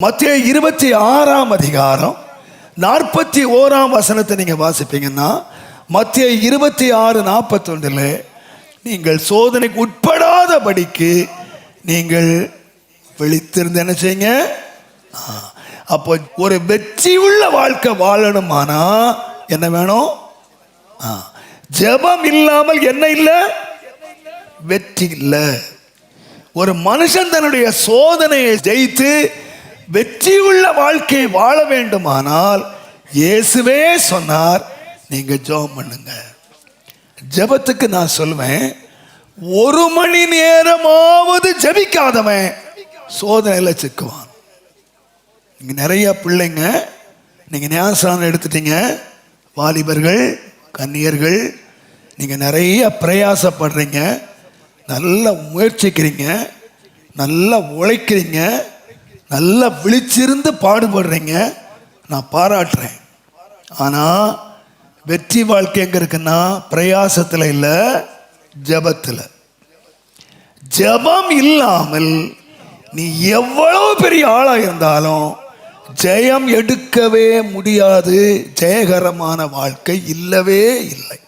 மத்திய இருபத்தி ஆறாம் அதிகாரம் நாற்பத்தி ஓராம் வசனத்தை நீங்கள் வாசிப்பீங்கன்னா மத்திய இருபத்தி ஆறு நாற்பத்தொன்றில் நீங்கள் சோதனைக்கு உட்படாதபடிக்கு நீங்கள் விழித்திருந்து என்ன செய்யுங்க? ஆ, அப்போ ஒரு வெற்றி உள்ள வாழ்க்கை வாழணுமானா என்ன வேணும்? ஆ, ஜெபம் இல்லாமல் என்ன இல்லை? வெற்றி இல்லை. ஒரு மனுஷன் தன்னுடைய சோதனையை ஜெயித்து வெற்றி உள்ள வாழ்க்கையை வாழ வேண்டுமானால் இயேசுவே சொன்னார் நீங்க ஜெபம் பண்ணுங்க. ஜெபத்துக்கு நான் சொல்லுவேன் ஒரு மணி நேரமாவது ஜெபிக்காதவன் சோதனையில் சிக்குவான். இங்க நிறைய பிள்ளைங்க நீங்க ஞானஸ்தானம் எடுத்துட்டீங்க வாலிபர்கள் கன்னியர்கள் நீங்க நிறைய பிரயாசப்படுறீங்க நல்லா முயற்சிக்கிறீங்க நல்லா உழைக்கிறீங்க நல்லா விழிச்சிருந்து பாடுபடுறீங்க. நான் பாராட்டுறேன். ஆனால் வெற்றி வாழ்க்கை எங்கே இருக்குன்னா பிரயாசத்தில் இல்லை ஜெபத்தில். ஜெபம் இல்லாமல் நீ எவ்வளவு பெரிய ஆளாக இருந்தாலும் ஜெயம் எடுக்கவே முடியாது. ஜெயகரமான வாழ்க்கை இல்லவே இல்லை.